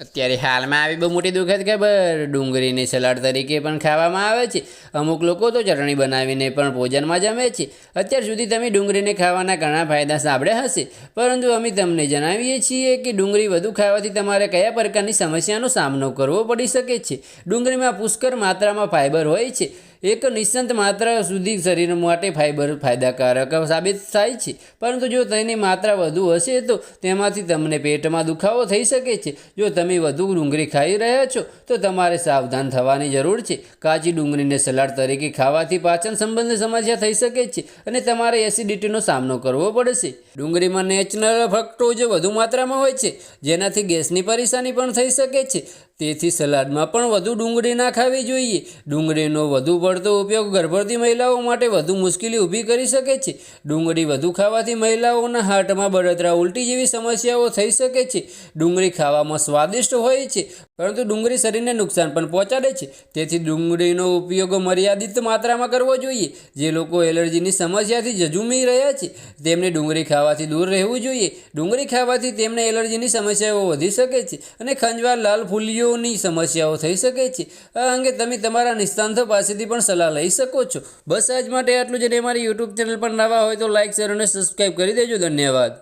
અત્યારે હાલમાં આવી બહુ મોટી દુઃખદ ખબર. ડુંગળીની સલાડ તરીકે પણ ખાવામાં આવે છે. અમુક લોકો તો ચટણી બનાવીને પણ ભોજનમાં જમે છે. અત્યાર સુધી તમે ડુંગળીને ખાવાના ઘણા ફાયદા સાંભળ્યા હશે. પરંતુ અમે તમને જણાવીએ છીએ કે ડુંગળી વધુ ખાવાથી તમારે કયા પ્રકારની સમસ્યાનો સામનો કરવો પડી શકે છે? ડુંગળીમાં પુષ્કળ માત્રામાં ફાઇબર હોય છે. એક નિશ્ચિત માત્રા સુધી શરીર માટે ફાઇબર ફાયદાકારક સાબિત થાય છે. પરંતુ જો તેની માત્રા વધુ હશે તો તેમાંથી તમને પેટમાં દુખાવો થઈ શકે છે. જો તમે વધુ ડુંગળી ખાઈ રહ્યા છો, તો તમારે સાવધાન થવાની જરૂર છે. કાચી ડુંગળીને સલાડ તરીકે ખાવાથી પાચન સંબંધી સમસ્યા થઈ શકે છે અને તમારે એસિડિટીનો સામનો કરવો પડશે. ડુંગળીમાં નેચરલ ફ્રક્ટોઝ વધુ માત્રામાં હોય છે, જેનાથી ગેસની પરેશાની પણ થઈ શકે છે. તેથી સલાડમાં પણ વધુ ડુંગળી ના ખાવી જોઈએ. ડુંગળીનો વધુ પડતો ઉપયોગ ગર્ભવતી મહિલાઓ માટે વધુ મુશ્કેલી ઊભી કરી શકે છે. ડુંગળી વધુ ખાવાથી મહિલાઓના હાર્ટમાં બળતરા ઉલટી જેવી સમસ્યાઓ થઈ શકે છે. ડુંગળી ખાવામાં સ્વાદિષ્ટ હોય છે. પરંતુ ડુંગળી શરીરને નુકસાન પણ પહોંચાડે છે. તેથી ડુંગળીનો ઉપયોગ મર્યાદિત માત્રામાં કરવો જોઈએ. જે લોકો એલર્જીની સમસ્યાથી જજુમી રહ્યા છે, તેમને ડુંગળી ખાવાથી દૂર રહેવું જોઈએ. ડુંગળી ખાવાથી તેમને એલર્જીની સમસ્યાઓ વધી શકે છે અને ખંજવાર લાલ ફૂલીઓની સમસ્યાઓ થઈ શકે છે. આ અંગે તમે તમારા નિષ્ણાંતો પાસેથી પણ સલાહ લઈ શકો છો. બસ આજ માટે આટલું જ અને અમારી યુટ્યુબ ચેનલ પર નવા હોય તો લાઇક શેર અને સબસ્ક્રાઈબ કરી દેજો. ધન્યવાદ.